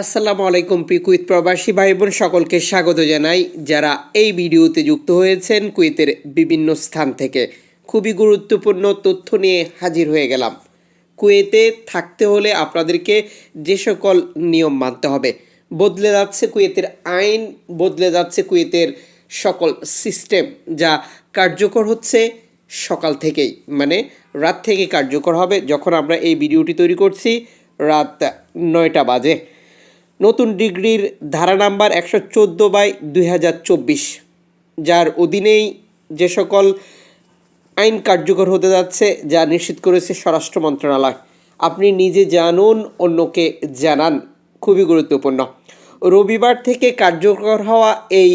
আসসালামু আলাইকুম প্রি কুইত প্রবাসী ভাই বোন সকলকে স্বাগত জানাই। যারা এই ভিডিওতে যুক্ত হয়েছেন কুয়েতের বিভিন্ন স্থান থেকে, খুবই গুরুত্বপূর্ণ তথ্য নিয়ে হাজির হয়ে গেলাম। কুয়েতে থাকতে হলে আপনাদেরকে যে সকল নিয়ম মানতে হবে, বদলে যাচ্ছে কুয়েতের আইন, বদলে যাচ্ছে কুয়েতের সকল সিস্টেম যা কার্যকর হচ্ছে সকাল থেকেই। মানে রাত থেকে কার্যকর হবে যখন আমরা এই ভিডিওটি তৈরি করছি, রাত নয়টা বাজে। নতুন ডিগ্রির ধারা নাম্বার একশো চোদ্দ বাই দুই হাজার চব্বিশ, যার অধীনেই যে সকল আইন কার্যকর হতে যাচ্ছে, যা নিশ্চিত করেছে স্বরাষ্ট্র মন্ত্রণালয়। আপনি নিজে জানুন, অন্যকে জানান। খুবই গুরুত্বপূর্ণ। রবিবার থেকে কার্যকর হওয়া এই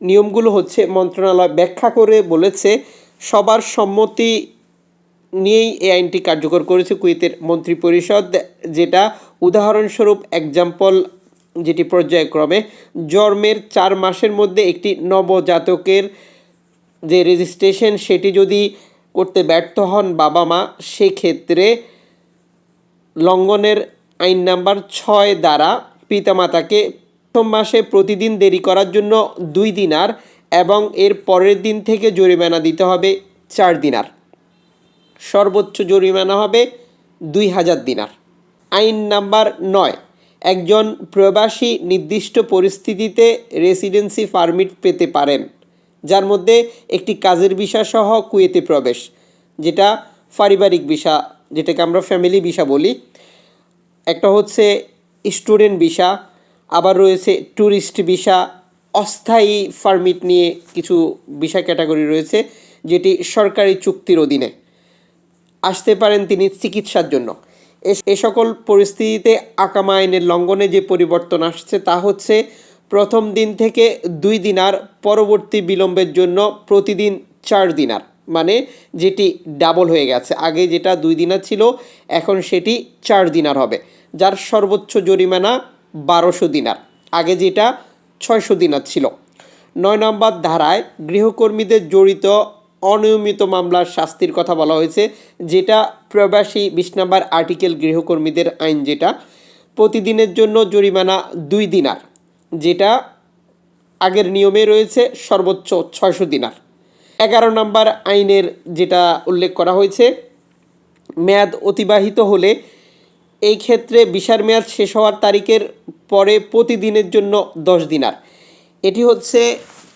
নিয়মগুলো হচ্ছে মন্ত্রণালয় ব্যাখ্যা করে বলেছে, সবার সম্মতি নিয়েই এই আইনটি কার্যকর করেছে কুয়েতের মন্ত্রিপরিষদ, যেটা উদাহরণস্বরূপ এক্সাম্পল যেটি পর্যায়ক্রমে, জন্মের চার মাসের মধ্যে একটি নবজাতকের যে রেজিস্ট্রেশন সেটি যদি করতে ব্যর্থ হন বাবা মা, সেক্ষেত্রে লঙ্ঘনের আইন নাম্বার ছয় দ্বারা পিতামাতাকে প্রথম মাসে প্রতিদিন দেরি করার জন্য দুই দিনার এবং এর পরের দিন থেকে জরিমানা দিতে হবে চার দিনার সর্বোচ্চ জরিমানা হবে দুই হাজার দিনার। আইন নাম্বার নয়, একজন প্রবাসী নির্দিষ্ট পরিস্থিতিতে রেসিডেন্সি পারমিট পেতে পারেন, যার মধ্যে একটি কাজের সহ কুয়েতে প্রবেশ, যেটা পারিবারিক ভিসা, যেটাকে আমরা ফ্যামিলি ভিসা বলি। একটা হচ্ছে স্টুডেন্ট ভিসা, আবার রয়েছে ট্যুরিস্ট ভিসা, অস্থায়ী পারমিট নিয়ে কিছু ভিসা ক্যাটাগরি রয়েছে, যেটি সরকারি চুক্তির অধীনে। আসতে পারেন তিনি চিকিৎসার জন্য। এ- সকল পরিস্থিতিতে আকামা আইনের লঙ্ঘনে যে পরিবর্তন আসছে তা হচ্ছে প্রথম দিন থেকে দুই দিনার পরবর্তী বিলম্বের জন্য প্রতিদিন চার দিনার মানে যেটি ডাবল হয়ে গেছে। আগে যেটা দুই দিনার ছিল, এখন সেটি চার দিনার হবে। যার সর্বোচ্চ জরিমানা বারোশো দিনার আগে যেটা ছয়শো দিনার ছিল। নয় নম্বর ধারায় গৃহকর্মীদের জড়িত অনিয়মিত মামলার শাস্তির কথা বলা হয়েছে, যেটা প্রবাসী বিশ নম্বর আর্টিকেল গৃহকর্মীদের আইন যেটা। প্রতিদিনের জন্য জরিমানা দুই দিনার, যেটা আগের নিয়মে রয়েছে সর্বোচ্চ ছয়শো দিনার। এগারো নম্বর আইনের যেটা উল্লেখ করা হয়েছে, মেয়াদ অতিবাহিত হলে এই ক্ষেত্রে ভিসার মেয়াদ শেষ হওয়ার তারিখের পরে প্রতিদিনের জন্য দশ দিনার। এটি হচ্ছে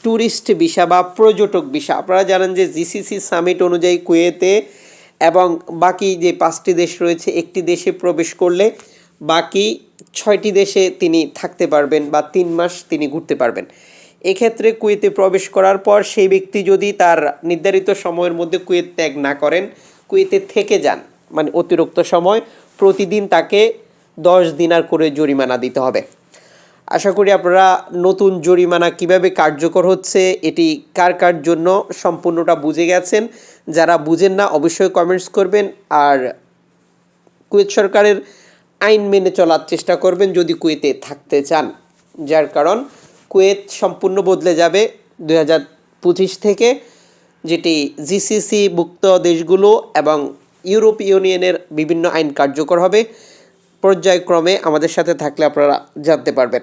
ট্যুরিস্ট ভিসা বা পর্যটক ভিসা। আপনারা জানেন যে জিসিসি সামিট অনুযায়ী কুয়েতে এবং বাকি যে পাঁচটি দেশ রয়েছে, একটি দেশে প্রবেশ করলে বাকি ছয়টি দেশে তিনি থাকতে পারবেন বা তিন মাস তিনি ঘুরতে পারবেন। এক্ষেত্রে কুয়েতে প্রবেশ করার পর সেই ব্যক্তি যদি তার নির্ধারিত সময়ের মধ্যে কুয়েত ত্যাগ না করেন, কুয়েতে থেকে যান মানে অতিরিক্ত সময়, প্রতিদিন তাকে দশ দিনার করে জরিমানা দিতে হবে। আশা করি আপনারা নতুন জরিমানা কীভাবে কার্যকর হচ্ছে, এটি কার কার জন্য সম্পূর্ণটা বুঝে গেছেন। যারা বুঝেন না, অবশ্যই কমেন্টস করবেন। আর কুয়েত সরকারের আইন মেনে চলার চেষ্টা করবেন যদি কুয়েতে থাকতে চান। যার কারণ, কুয়েত সম্পূর্ণ বদলে যাবে দুই হাজার পঁচিশ থেকে, যেটি জিসিসি মুক্ত দেশগুলো এবং ইউরোপ ইউনিয়নের বিভিন্ন আইন কার্যকর হবে। পর্যায়ক্রমে আমাদের সাথে থাকলে আপনারা জানতে পারবেন।